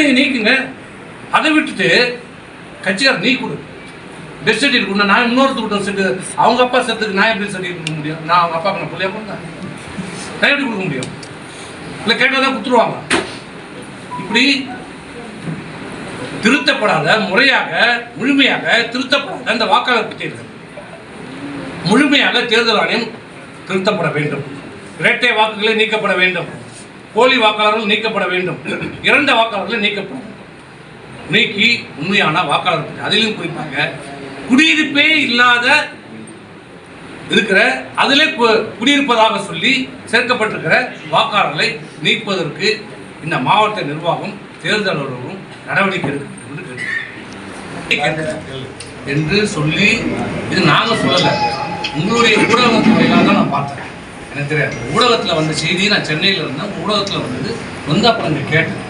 நீங்க நீக்குங்க. அதை விட்டுட்டு கட்சிக்காரர் நீ கொடு. டெத் சர்டிஃபிகேட் கொண்டு நான் இன்னொருத்தர் செட்டு அவங்க அப்பா செத்துக்கு நான் எப்படி சர்டிஃபிகேட் கொடுக்க முடியும். நான் அவங்க அப்பாவுக்கு நான் பிள்ளையா கொடுத்தேன் நான் எப்படி கொடுக்க முடியும்? இல்லை கேட்டால் தான் கொடுத்துருவாங்க இப்படி திருத்தப்படாத முறையாக முழுமையாக திருத்தப்படாத அந்த வாக்காளர் பட்டியல்கள். முழுமையாக தேர்தல் ஆணையம் திருத்தப்பட வேண்டும். இரட்டை வாக்குகளை நீக்கப்பட வேண்டும். போலி வாக்காளர்கள் நீக்கப்பட வேண்டும். இரண்டு வாக்காளர்கள் நீக்கப்பட வேண்டும். நீக்கி உண்மையான வாக்காளர் அதிலும் குறிப்பாக குடியிருப்பே இல்லாத இருக்கிற அதிலே குடியிருப்பதாக சொல்லி சேர்க்கப்பட்டிருக்கிற வாக்காளர்களை நீக்குவதற்கு இந்த மாவட்ட நிர்வாகம் தேர்தல் அலுவலகம் நடவடிக்கை எடுக்க என்று என்று சொல்லி இது நாங்கள் சொல்லலை. உங்களுடைய ஊடகத்துறையாக தான் நான் பார்த்தேன். எனக்கு தெரியாது. ஊடகத்தில் வந்த செய்தி நான் சென்னையில இருந்தேன். ஊடகத்துல வந்தது வந்து அப்புறம் இங்க கேட்டேன்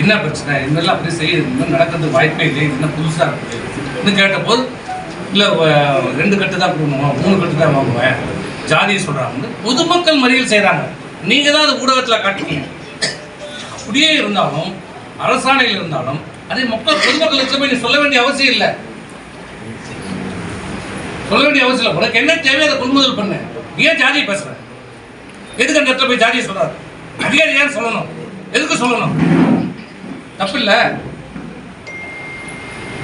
என்ன பிரச்சனை? இதெல்லாம் அப்படி செய்ய இந்த மாதிரி நடக்கிறது வாய்ப்பே இல்லை என்ன புதுசா இருக்குது? கேட்டபோது இல்லை ரெண்டு கட்டு தான் கொடுக்கணும் மூணு கட்டு தான் வாங்குவேன். ஜாதியை சொல்றாங்க. பொதுமக்கள் மறியல் செய்றாங்க. நீங்கள் தான் அது ஊடகத்துல காட்டுறீங்க அப்படியே இருந்தாலும் அரசாணையில் இருந்தாலும் அதே மக்கள் பொதுமக்களுக்கு போய் நீ சொல்ல வேண்டிய அவசியம் இல்லை. சொல்ல வேண்டிய அவசியம் இல்லை. உனக்கு என்ன தேவையோ அதை கொள்முதல் பண்ணு. ஏன் ஜாதியை பேசுகிறேன் எதுக்கு அந்த இடத்துல போய் ஜாதியை சொல்றாரு? அதிகாரி ஏன் சொல்லணும்? எதுக்கு சொல்லணும்? தப்பு இல்லை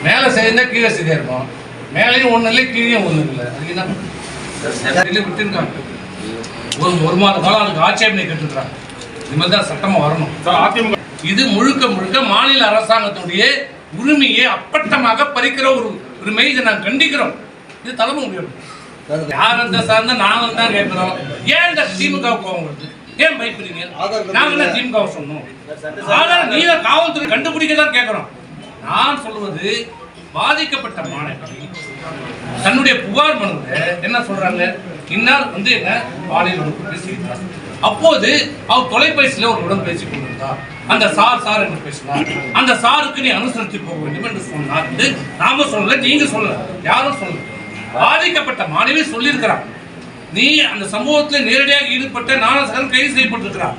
மேலே செய்தா கீழே செய்தா இருக்கும். மேலேயும் ஒன்றும் இல்லை கீழேயும் ஒன்றும் இல்லை. அதுக்கு என்ன? விட்டுருக்காங்க. ஒரு ஒரு மாத காலம் அதுக்கு ஆட்சேபனை கேட்டுருக்காங்க மாதிரி தான் சட்டமாக வரணும். அதிமுக இது முழுக்க முழுக்க மாநில அரசாங்கத்துடைய உரிமையை அப்பட்டமாக பறிக்கிற ஒரு உரிமை இதை நான் கண்டிக்கிறோம். இது தலைமை முடியும் யார் இருந்தா சார்ந்த நாங்கள் தான் கேட்கிறோம். ஏன் இந்த திமுக வருது? ஏன் பயப்படுறீங்க? நாங்க என்ன திமுக சொன்னோம். நீங்க காவல்துறை கண்டுபிடிக்க தான் கேட்கிறோம். நான் சொல்வது பாதிக்கப்பட்ட மாணவி தன்னுடைய புகார் மனுவில் என்ன சொல்றாங்க? இன்னார் வந்து என்ன பாலியல் வன்புணர்வு செய்தார் அப்போது அவர் தொலைபேசியில் ஒரு உடன் பேசிக் கொண்டிருந்தார். அந்த சார் சார் என்று பேசினார். அந்த சாருக்கு நீ அனுசரித்து போக வேண்டும் என்று சொன்னார் நாம சொல்லல நீங்க சொல்லல. யாரும் சொல்லல. பாதிக்கப்பட்ட மாணவி சொல்லியிருக்கிறார் நீ அந்த சம்பவத்தில் நேரடியாக ஈடுபட்ட நானசகன் கைது செய்யப்பட்டிருக்கிறார்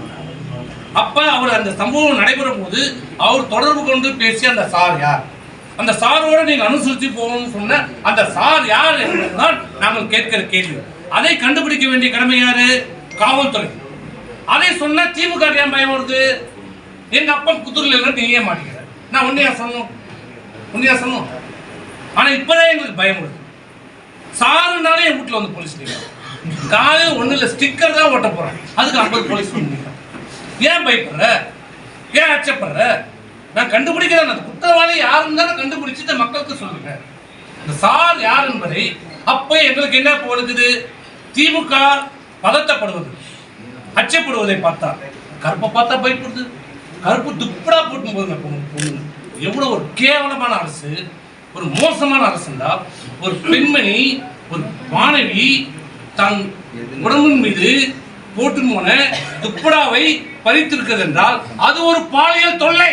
அப்ப அவர் அந்த சம்பவம் நடைபெறும் போது அவர் தொடர்பு கொண்டு பேசிய அந்த சார் யார்? அந்த சாரோட நீங்க அனுசரித்து போகணும்னு சொன்ன அந்த சார் யார் என்பதுதான் நாங்கள் கேட்கிற கேள்வி. அதை கண்டுபிடிக்க வேண்டிய கடமை யாரு? காவல்துறை. அதை சொன்னா திமுக ஏன் பயம் வருது? எங்க அப்பா புத்தூர்ல இல்ல நீ ஏன் மாட்டேங்கிற நான் உன்னையா சொல்லணும் உன்னையா சொல்லணும் ஆனா இப்பதான் எங்களுக்கு பயம் வருது. சாருனாலே என் வீட்டில் வந்து போலீஸ் நிற்கிறான் காலையில் ஒன்றும் இல்லை ஸ்டிக்கர் தான் ஓட்ட போகிறேன் அதுக்கு ஐம்பது போலீஸ் நிற்கிறான் ஏன் பயப்படுற? ஏன் அச்சப்படுற? நான் கண்டுபிடிக்கிறேன் அந்த குற்றவாளி யாருன்னு தானே கண்டுபிடிச்சு இந்த மக்களுக்கு சொல்லுங்க இந்த சார் யார் என்பதை அப்போ எங்களுக்கு என்ன போடுது திமுக பதட்டப்படுவது. அச்சப்படுவதை பார்த்தா கருப்பை பார்த்தா பயப்படுது. கருப்பு துப்படா போட்டும் போதுங்க பொண்ணு. எவ்வளோ ஒரு கேவலமான அரசு. ஒரு மோசமான அரசுண்டா ஒரு பெண்மணி ஒரு மாணவி தன் உடம்பின் மீது போட்டு போன துப்படாவை பறித்திருக்கிறது என்றால் அது ஒரு பாலியல் தொல்லை.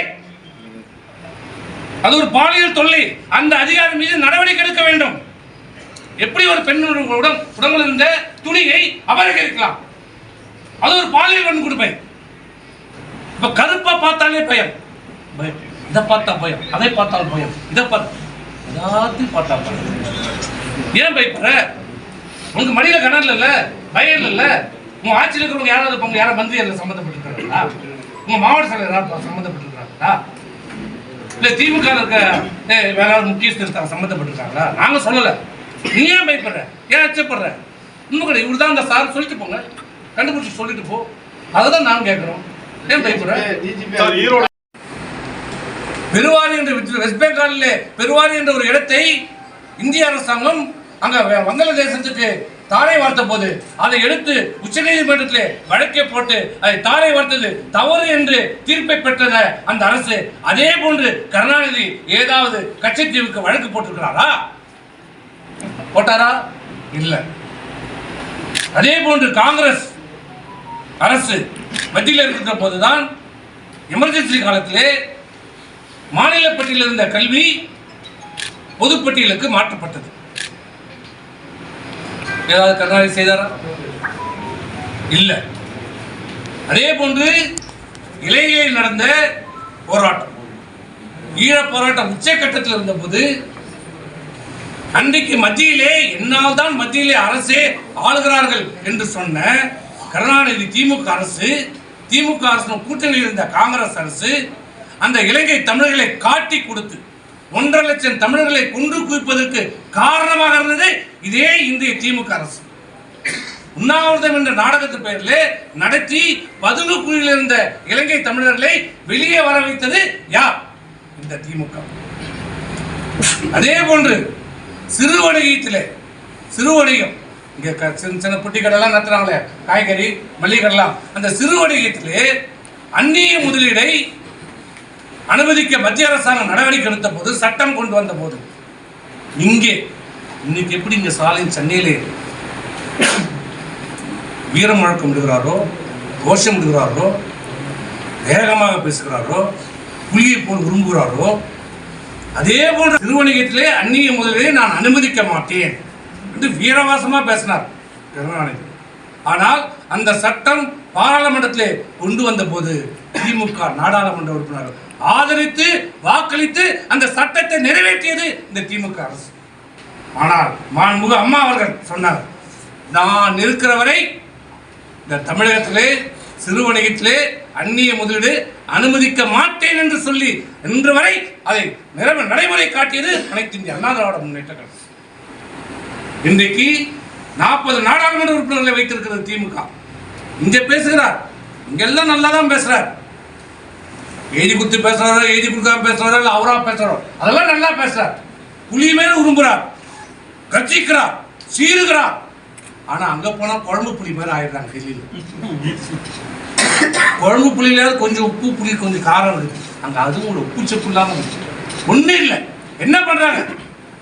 அது ஒரு பாலியல் தொல்லை. அந்த அதிகாரி மீது நடவடிக்கை எடுக்க வேண்டும். எப்படி ஒரு பெண்ணுடன் உடம்பில் இருந்த துணியை அபகரிக்கலாம்? அது ஒரு பாலியல் வன்கொடுமை. இப்ப கருப்பா பார்த்தாலே பயம். பயம். இதை பார்த்தா பயம். அதை பார்த்தால் பயம். இதை பார்த்து எல்லாத்தையும் பார்த்தா ஏன் பயப்படுற? உனக்கு மடியில கிணறு இல்லைல்ல? பயம் இல்ல உங்க ஆட்சியில் இருக்கிறவங்க யாராவது உங்க யாரும் மந்திரியில் சம்மந்தப்பட்டிருக்காங்களா உங்க மாவட்ட செயலர் யாராவது சம்மந்தப்பட்டிருக்காங்களா இல்லை திமுக இருக்க வேற யாராவது முக்கியஸ்தர் சம்மந்தப்பட்டிருக்காங்களா? நாங்க சொல்லல. நீ ஏன் பயப்படுற? ஏன் அச்சப்படுற? இன்னும் கூட இவர் தான் அந்த சார் சொல்லிட்டு போங்க. கண்டுபிடிச்சி சொல்லிட்டு போ. அதை தான் நான் கேட்குறோம் ஏன் பயப்படுற? ஈரோடு பெருவாரி என்ற வெஸ்ட் பெங்காலிலே பெருவாரி என்ற ஒரு இடத்தை இந்திய அரசாங்கம் அங்க வ- வங்காளதேசத்துக்கு தாரை வார்த்த போது அதை எடுத்து உச்சநீதிமன்றத்தில் வழக்கை போட்டு அதை தாரை வார்த்தது தவறு என்று தீர்ப்பை பெற்றத அந்த அரசு அதே போன்று கருணாநிதி ஏதாவது கச்சத்தீவுக்கு வழக்கு போட்டிருக்கிறாரா? போட்டாரா? இல்ல. அதே போன்று காங்கிரஸ் அரசு மத்தியில் இருக்கிற போதுதான் எமர்ஜென்சி காலத்திலே மாநில பட்டியலில் இருந்த கல்வி பொதுப்பட்டியலுக்கு மாற்றப்பட்டது. ஏதாவது கருணாநிதி செய்தாரா? இல்லை. அதே போன்று இலங்கையில் நடந்த போராட்டம். ஈழப் போராட்டம் உச்சக்கட்டத்தில் இருந்தபோது அன்றைக்கு மத்தியிலே என்னால் தான் மத்தியிலே அரசே ஆளுகிறார்கள் என்று சொன்ன கருணாநிதி திமுக அரசு திமுக அரசு கூட்டணியில் இருந்த காங்கிரஸ் அரசு அந்த இலங்கை தமிழர்களை காட்டி கொடுத்து ஒன்றரை லட்சம் தமிழர்களை கொன்று குவிப்பதற்கு காரணமாக இருந்தது இதே இந்திய திமுக அரசு. உண்ணாவிரதம் என்ற நாடகத்து பெயரில் நடத்தி பதுங்குக்குழியில் இருந்த இலங்கை தமிழர்களை வெளியே வர வைத்தது யார்? இந்த திமுக. அதே போன்று சிறு வணிகத்தில் சிறு வணிகம். இங்கே க- சின்ன சின்ன புட்டி கடைலாம் நடத்துறாங்களே காய்கறி மல்லிகடலாம். அந்த சிறு வணிகத்திலே அந்நிய முதலீடை அனுமதிக்க மத்திய அரசாங்கம் நடவடிக்கை எடுத்த போது சட்டம் கொண்டு வந்த போது. இங்கே இன்னைக்கு எப்படி இங்கே ஸ்டாலின் சென்னையிலே வீரம் முழக்கம் விடுகிறாரோ கோஷம் விடுகிறாரோ வேகமாக பேசுகிறாரோ புலியை போல் விரும்புகிறாரோ அதே போன்ற திருவணிகத்திலே அந்நிய முதலிலே நான் அனுமதிக்க மாட்டேன் என்று வீரவாசமாக பேசினார் கருணாநிதி. ஆனால் அந்த சட்டம் பாராளுமன்றத்திலே கொண்டு வந்த போது திமுக நாடாளுமன்ற உறுப்பினர்கள் ஆதரித்து வாக்களித்து அந்த சட்டத்தை நிறைவேற்றியது இந்த திமுக அரசு. ஆனால் மாண்புக அம்மா அவர்கள் சொன்னார் நான் இருக்கிற வரை இந்த தமிழகத்திலே சிறு வணிகத்திலே அந்நிய முதலீடு அனுமதிக்க மாட்டேன் என்று சொல்லி இன்று வரை அதை நிறைவு நடைமுறை காட்டியது அனைத்து இந்திய அண்ணா திராவிட முன்னேற்ற கழகம். இன்றைக்கு நாற்பது நாடாளுமன்ற உறுப்பினர்களை வைத்திருக்கிறது திமுக. இங்கே பேசுகிறார். இங்கெல்லாம் நல்லா தான் பேசுகிறார் எழுதி கொடுத்து பேசுறாரோ எழுதி கொடுக்காம பேசுறாரோ இல்லை அவரா பேசுறாரோ? அதெல்லாம் நல்லா பேசுறார். புளியுமே உரும்புறார். கர்ஜிக்கிறார். சீருகிறார் ஆனா அங்க போனா குழம்பு புளி மாதிரி ஆயிடுறாங்க டெல்லியில் குழம்பு புளியில கொஞ்சம் உப்பு புளி கொஞ்சம் காரம் இருக்கு. அங்க அதுவும் ஒரு உப்பு செப்பு இல்லாம ஒன்றும் இல்லை. என்ன பண்றாங்க?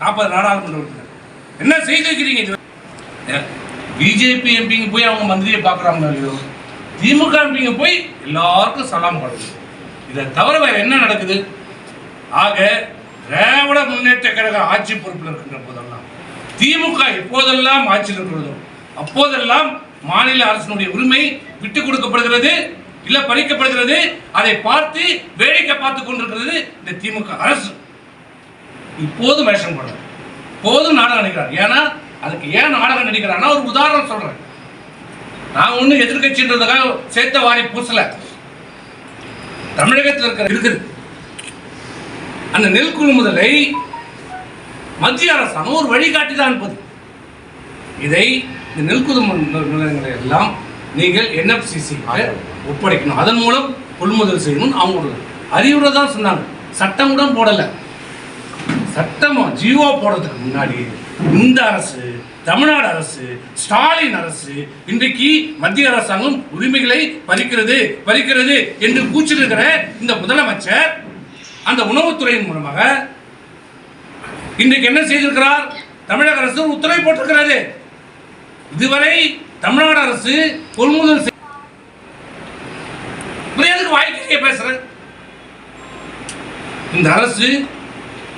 நாற்பது நாடாளுமன்ற உறுப்பினர் என்ன செய்து வைக்கிறீங்க இது? பிஜேபி எம்பிங்க போய் அவங்க மந்திரியை பார்க்குறாங்க திமுக எம்பிங்க போய் எல்லாருக்கும் சலாம் பண்ணுறது இதை தவிர வேறு என்ன நடக்குது? ஆக திராவிட முன்னேற்ற கழக ஆட்சி பொறுப்பில் இருக்கின்ற போதெல்லாம் திமுக எப்போதெல்லாம் ஆட்சியில் இருக்கிறதோ அப்போதெல்லாம் மாநில அரசினுடைய உரிமை விட்டுக் கொடுக்கப்படுகிறது இல்ல பறிக்கப்படுகிறது அதை பார்த்து வேடிக்கை பார்த்து கொண்டிருக்கிறது இந்த திமுக அரசு. இப்போதும் வேஷம் போடுறது போதும் நாடகம் நடிக்கிறார். ஏன்னா அதுக்கு ஏன் நாடகம் நடிக்கிறார்னா ஒரு உதாரணம் சொல்றேன். நான் ஒன்றும் எதிர்கட்சின்றதுக்காக சேர்த்த வாரி பூசலை. தமிழகத்தில் இருக்கிற இருக்குது. அந்த நெல் கொள்முதலை மத்திய அரசாங்கம் ஒரு வழிகாட்டி தான் அனுப்புது இதை இந்த நெல் கொள்முதல் நிலையங்களை எல்லாம் நீங்கள் என்எஃப்சிசி ஒப்படைக்கணும். அதன் மூலம் கொள்முதல் செய்யணும் அவங்களோட அறிவுரை தான் சொன்னாங்க. சட்டம் கூட போடலை. சட்டமாக ஜியோ போடுறதுக்கு முன்னாடி இந்த அரசு தமிழ்நாடு அரசு ஸ்டாலின் அரசு இன்றைக்கு மத்திய அரசாங்கம் உரிமைகளை பறிக்கிறது பறிக்கிறது என்று கூச்சிருக்கிற இந்த முதலமைச்சர் அந்த உணவுத்துறையின் மூலமாக இன்றைக்கு என்ன செய்திருக்கிறார்? தமிழக அரசு உத்தரவு போட்டிருக்கிறது. இதுவரை தமிழ்நாடு அரசு கொள்முதல் செய்- அப்புறம் எதுக்கு வாய்க்கையே பேசுறேன் இந்த அரசு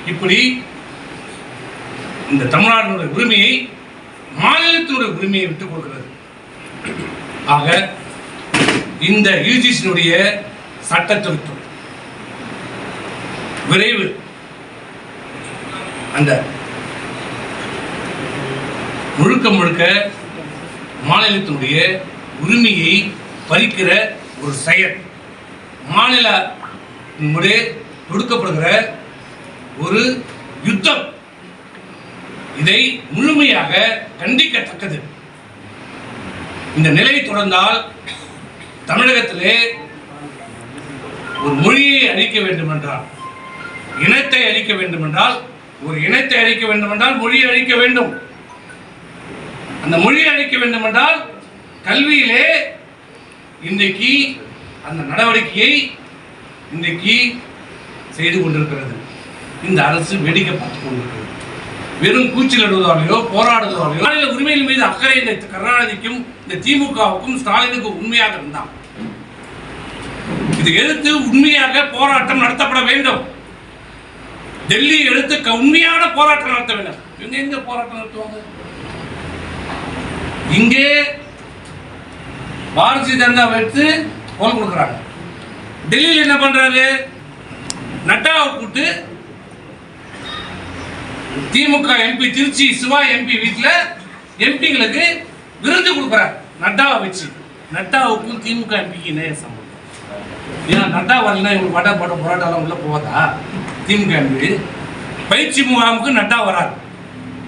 இப்படி இந்த தமிழ்நாட்டினுடைய உரிமையை மாநிலத்தினுடைய உரிமையை விட்டுக் கொடுக்கிறது. ஆக இந்த யூஜிசியினுடைய சட்ட திருத்தம் விரைவு அந்த முழுக்க முழுக்க மாநிலத்தினுடைய உரிமையை பறிக்கிற ஒரு செயல் மாநில முறை கொடுக்கப்படுகிற ஒரு யுத்தம். இதை முழுமையாக கண்டிக்கத்தக்கது. இந்த நிலை தொடர்ந்தால் தமிழகத்திலே ஒரு மொழியை அழிக்க வேண்டுமென்றால் இனத்தை அழிக்க வேண்டுமென்றால் ஒரு இனத்தை அழிக்க வேண்டுமென்றால் மொழியை அழிக்க வேண்டும். அந்த மொழியை அழிக்க வேண்டுமென்றால் கல்வியிலே இன்றைக்கு அந்த நடவடிக்கையை இன்றைக்கு செய்து கொண்டிருக்கிறது. இந்த அரசு வேடிக்கை பார்த்து கொண்டிருக்கிறது. வெறும் கூச்சலிடுவதாலேயோ போராடுவதாலேயோ மாநில உரிமையின் மீது அக்கறை இந்த கருணாநிதிக்கும் இந்த திமுகவுக்கும் ஸ்டாலினுக்கும் உண்மையாக இருந்தான் இது எதிர்த்து உண்மையாக போராட்டம் நடத்தப்பட வேண்டும். டெல்லி எடுத்து க- உண்மையான போராட்டம் நடத்த வேண்டும். இவங்க எங்க போராட்டம் நடத்துவாங்க? இங்கே பாரதிய ஜனதா வைத்து குரல் கொடுக்குறாங்க. டெல்லியில் என்ன பண்றாரு? நட்டாவை கூட்டு திமுக எம்பி திருச்சி சிவா எம்பி வீட்டில் எம்பிங்களுக்கு விருது கொடுக்குறார். நட்டாவை வச்சு. நட்டாவுக்கும் திமுக எம்பிக்கு இணைய சம்பந்தம் ஏன்னா நட்டா வரலன்னா இவங்க வட பட போராட்டம் உள்ள போதா திமுக எம்பி பயிற்சி முகாமுக்கு நட்டா வராது.